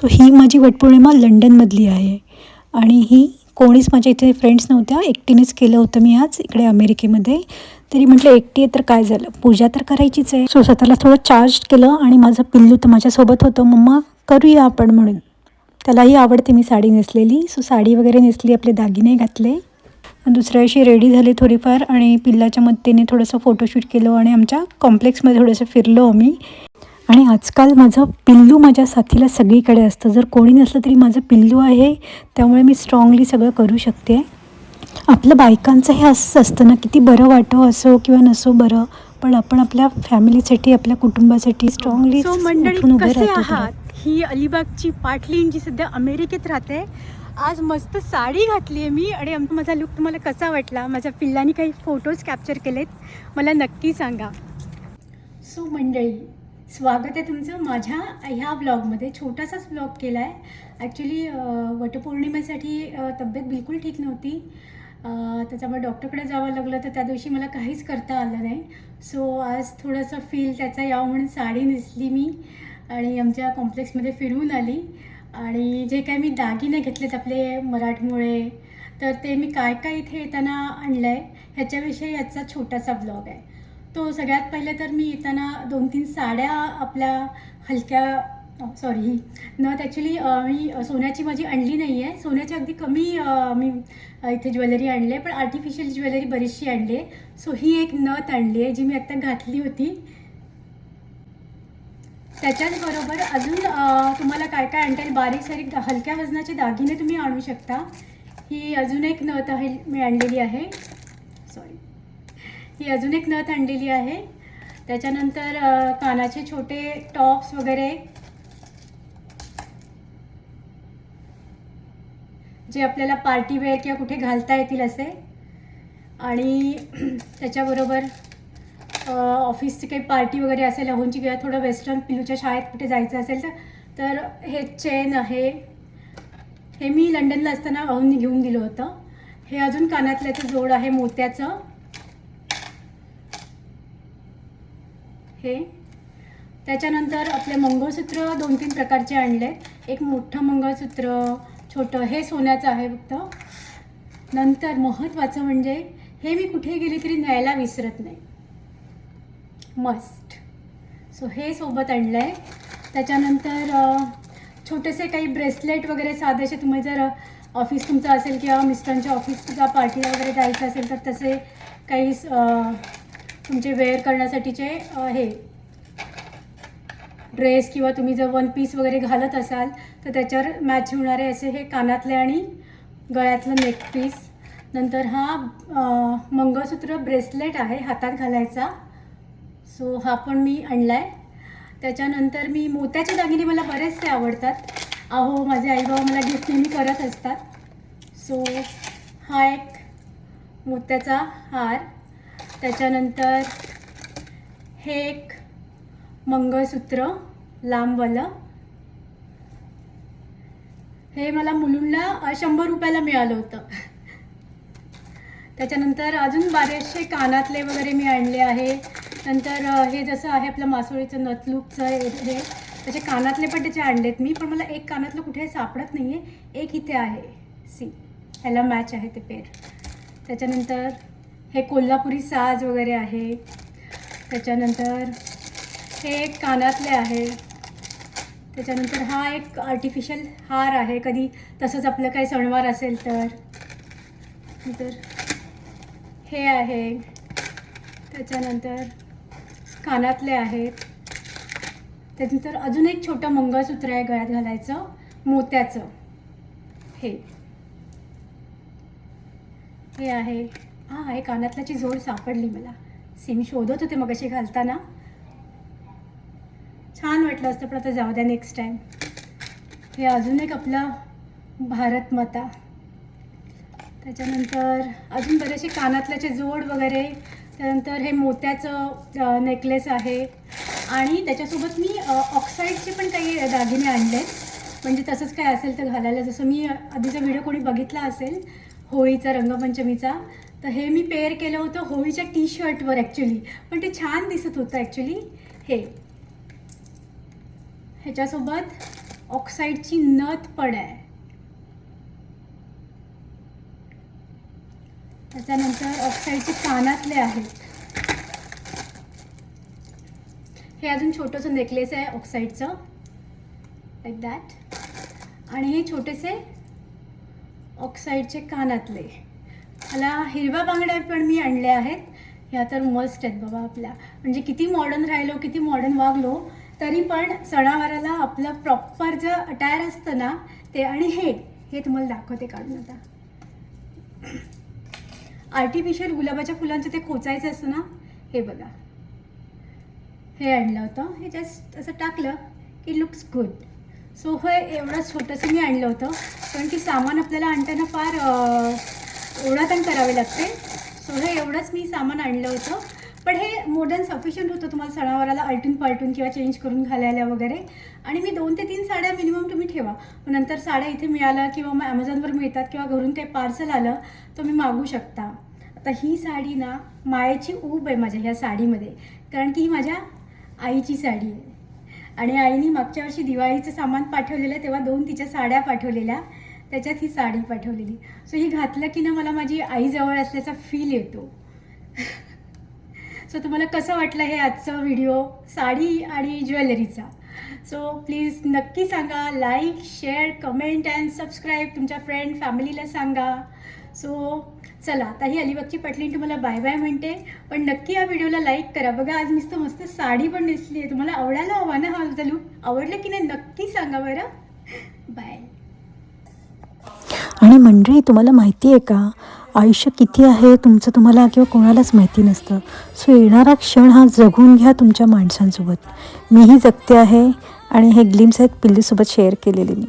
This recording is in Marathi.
सो ही माझी वटपौर्णिमा लंडनमधली आहे. आणि ही कोणीच माझ्या इथे फ्रेंड्स नव्हत्या. एकटीनेच केलं होतं मी आज इकडे अमेरिकेमध्ये. तरी म्हटलं एकटी आहे तर काय झालं? पूजा तर करायचीच आहे. सो स्वतःला थोडं चार्ज केलं आणि माझं पिल्लू तर माझ्यासोबत होतं. मम्मा करूया आपण म्हणून. त्यालाही आवडते मी साडी नेसलेली. सो साडी वगैरे नेसली आपले दागिने घातले. दुसऱ्या दिवशी रेडी झाले थोडीफार आणि पिल्लाच्या मदतीने थोडंसं फोटोशूट केलं आणि आमच्या कॉम्प्लेक्समध्ये थोडंसं फिरलो आम्ही. आणि आजकाल माझं पिल्लू माझ्या साथीला सगळीकडे असतं. जर कोणी नसलं तरी माझं पिल्लू आहे त्यामुळे मी स्ट्रॉंगली सगळं करू शकते. आपलं बायकांचं हे असंच असतं ना किती बरं वाटो असो किंवा नसो बरं पण आपण आपल्या फॅमिलीसाठी आपल्या कुटुंबासाठी स्ट्रॉंगली सो मंडळी कसे आहात? ही अलिबागची पाटलीन जी सध्या अमेरिकेत राहते आज मस्त साडी घातली आहे मी आणि माझा लुक तुम्हाला कसा वाटला? माझ्या पिल्लांनी काही फोटोज कॅप्चर केलेत. मला नक्की सांगा. सो मंडळी स्वागत आहे तुमचं. माझ्या ह्या ब्लॉगमध्ये छोटासाच ब्लॉग केला आहे ॲक्च्युली वटपौर्णिमेसाठी तब्येत बिलकुल ठीक नव्हती. त्याच्यामुळे डॉक्टरकडे जावं लागलं तर त्या दिवशी मला काहीच करता आलं नाही. सो आज थोडंसं फील त्याचा यावं म्हणून साडी नेसली मी आणि आमच्या कॉम्प्लेक्समध्ये फिरून आली. आणि जे काय मी दागिने घेतलेत आपले मराठमोळे तर ते मी काय काय इथे येताना आणलं आहे ह्याच्याविषयी याचा छोटासा ब्लॉग आहे. तो सगळ्यात पहिले तर मी येताना दोन तीन साड्या आपल्या हलक्या सॉरी ही. नथ ॲक्च्युली मी सोन्याची माझी आणली नाही आहे सोन्याची अगदी कमी मी इथे ज्वेलरी आणली आहे. पण आर्टिफिशियल ज्वेलरी बरीचशी आणली आहे. सो ही एक नथ आणली आहे जी मी आत्ता घातली होती. त्याच्याच बरोबर अजून तुम्हाला काय काय आणता येईल? बारीक सारीक हलक्या वजनाचे दागिने तुम्ही आणू शकता. ही अजून एक नथ आहे मी आणलेली आहे. ही अजून एक नथ आणलेली आहे. त्याच्यानंतर कानाचे छोटे टॉप्स वगैरे. जे आपल्याला पार्टी वेअर किंवा कुठे घालता येतील असे. आणि त्याच्याबरोबर ऑफिसची काही पार्टी वगैरे असेल लहूनची किंवा थोडं वेस्टर्न पिलूच्या शाळेत कुठे जायचं असेल तर तर हे चेन आहे. हे मी लंडनला असताना अहून घेऊन दिलं होतं. हे अजून कानातल्याचं जोड आहे मोत्याचं. हे त्याच्यानंतर आपले मंगळसूत्र दोन तीन प्रकारचे आणले. एक मोठं मंगळसूत्र छोटं हे सोन्याचं आहे फक्त. नंतर महत्त्वाचं म्हणजे हे मी कुठे गेले तरी न्यायला विसरत नाही. मस्ट. सो हे सोबत आणलं आहे त्याच्यानंतर छोटेसे काही ब्रेसलेट वगैरे साधेसे तुम्ही जर ऑफिस तुमचं असेल किंवा मिस्टरांच्या ऑफिसच्या पार्टीला वगैरे जायचं असेल तर तसे काही तुमचे वेअर करण्यासाठीचे हे ड्रेस किंवा तुम्ही जर वन पीस वगैरे घालत असाल तर त्याच्यावर मॅच होणारे असे हे कानातले आणि गळ्यातलं नेक पीस. नंतर हा मंगळसूत्र ब्रेसलेट आहे हातात घालायचा. सो हा पण मी आणला आहे त्याच्यानंतर मी मोत्याचे दागिने मला बरेचसे आवडतात. अहो माझे आईबाबा मला गिफ्ट नेहमी करत असतात. सो हा एक मोत्याचा हार. त्याच्यानंतर हे एक मंगळसूत्र लांबवालं हे मला मुलुंडला शंभर रुपयाला मिळालं होतं. त्याच्यानंतर अजून बरेचसे कानातले वगैरे मी आणले आहे. नंतर हे जसं आहे आपलं मासोळीचं नथलूकचं हे त्याचे कानातले पण त्याचे आणलेत मी पण मला एक कानातलं कुठे सापडत नाही आहे एक इथे आहे. सी. ह्याला मॅच आहे ते पेर. त्याच्यानंतर हे कोल्हापुरी साज वगैरे आहे. त्याच्यानंतर हे एक कानातले आहे. त्याच्यानंतर हा एक आर्टिफिशियल हार आहे. कधी तसंच आपलं काही सणवार असेल तर. नंतर हे आहे. त्याच्यानंतर कानातले आहेत त्याच्यानंतर अजून एक छोटं मंगळसूत्र आहे गळ्यात घालायचं. मोत्याचं. हे. हे आहे. हां हे कानातल्याची जोड सापडली मला. सी मी शोधत होते मगाशी घालताना. छान वाटलं असतं पण आता जाऊ द्या नेक्स्ट टाईम हे अजून एक आपला भारत माता. त्याच्यानंतर अजून बरेचसे कानातल्याचे जोड वगैरे. त्यानंतर हे मोत्याचं नेकलेस आहे. आणि त्याच्यासोबत मी ऑक्साईडचे पण काही दागिने आणले म्हणजे तसंच काय असेल तर घालायला. जसं मी आधीचा व्हिडिओ कोणी बघितला असेल होळीचा रंगपंचमीचा तर हे मी पेअर केलं होतं होळीच्या टी शर्टवर ॲक्च्युली पण ते छान दिसत होतं ॲक्च्युली हे. ह्याच्यासोबत ऑक्साईडची नथ पण आहे. त्याच्यानंतर ऑक्साईडचे कानातले आहेत. हे अजून छोटंसं नेकलेस आहे ऑक्साईडचं लाईक दॅट आणि हे छोटेसे ऑक्साईडचे कानातले. मला हिरव्या बांगड्या पण मी आणल्या आहेत. ह्या तर मस्ट आहेत बाबा आपल्या. म्हणजे किती मॉडर्न राहिलो किती मॉडर्न वागलो तरी पण सणावाराला आपलं प्रॉपर जे अटायर असतं ना ते आणि हे हे तुम्हाला दाखवते काढून आता. आर्टिफिशियल गुलाबाच्या फुलांचं ते खोचायचं असतं ना हे बघा. हे आणलं होतं. हे जस्ट असं टाकलं की लुक्स गुड सो हे एवढं छोटंसं मी आणलं होतं. कारण की सामान आपल्याला आणताना फार ओढाताण करावे लागते. सो हे एवढंच मी सामान आणलं होतं. पण हे मोर दॅन सफिशियंट होतं तुम्हाला सणावाराला आलटून पालटून किंवा चेंज करून घालायला वगैरे. आणि मी दोन ते तीन साड्या मिनिमम तुम्ही ठेवा. मग नंतर साड्या इथे मिळाल्या किंवा मग ॲमेझॉनवर मिळतात किंवा घरून काही पार्सल आलं तर मी मागू शकता. आता ही साडी ना मायेची ऊब आहे माझ्या ह्या साडीमध्ये. कारण की ही माझ्या आईची साडी आहे. आणि आईने मागच्या वर्षी दिवाळीचं सामान पाठवलेलं तेव्हा दोन तिच्या साड्या पाठवलेल्या. त्याच्यात ही साडी पाठवलेली. सो ही घातलं की ना मला माझी आईजवळ असल्याचा फील येतो. सो तुम्हाला कसं वाटलं हे आजचं व्हिडिओ साडी आणि ज्वेलरीचा. सो प्लीज नक्की सांगा. Like share comment and subscribe तुमच्या फ्रेंड फॅमिलीला सांगा. सो चला आता ही अलिबागची पटलीन तुम्हाला बाय बाय म्हणते. पण नक्की या व्हिडिओला लाईक करा. बघा आज नुसतं मस्त साडी पण नेसली आहे. तुम्हाला आवडायला हवा ना हा माझा लूक आवडलं की नाही नक्की सांगा बरं. बाय आणि मंडळी तुम्हाला माहिती आहे का? आयुष्य किती आहे तुमचं तुम्हाला किंवा कोणालाच माहिती नसतं. सो येणारा क्षण हा जगून घ्या तुमच्या माणसांसोबत. मीही जगते आहे आणि हे ग्लिम्स आहेत पिल्लीसोबत शेअर केलेले मी.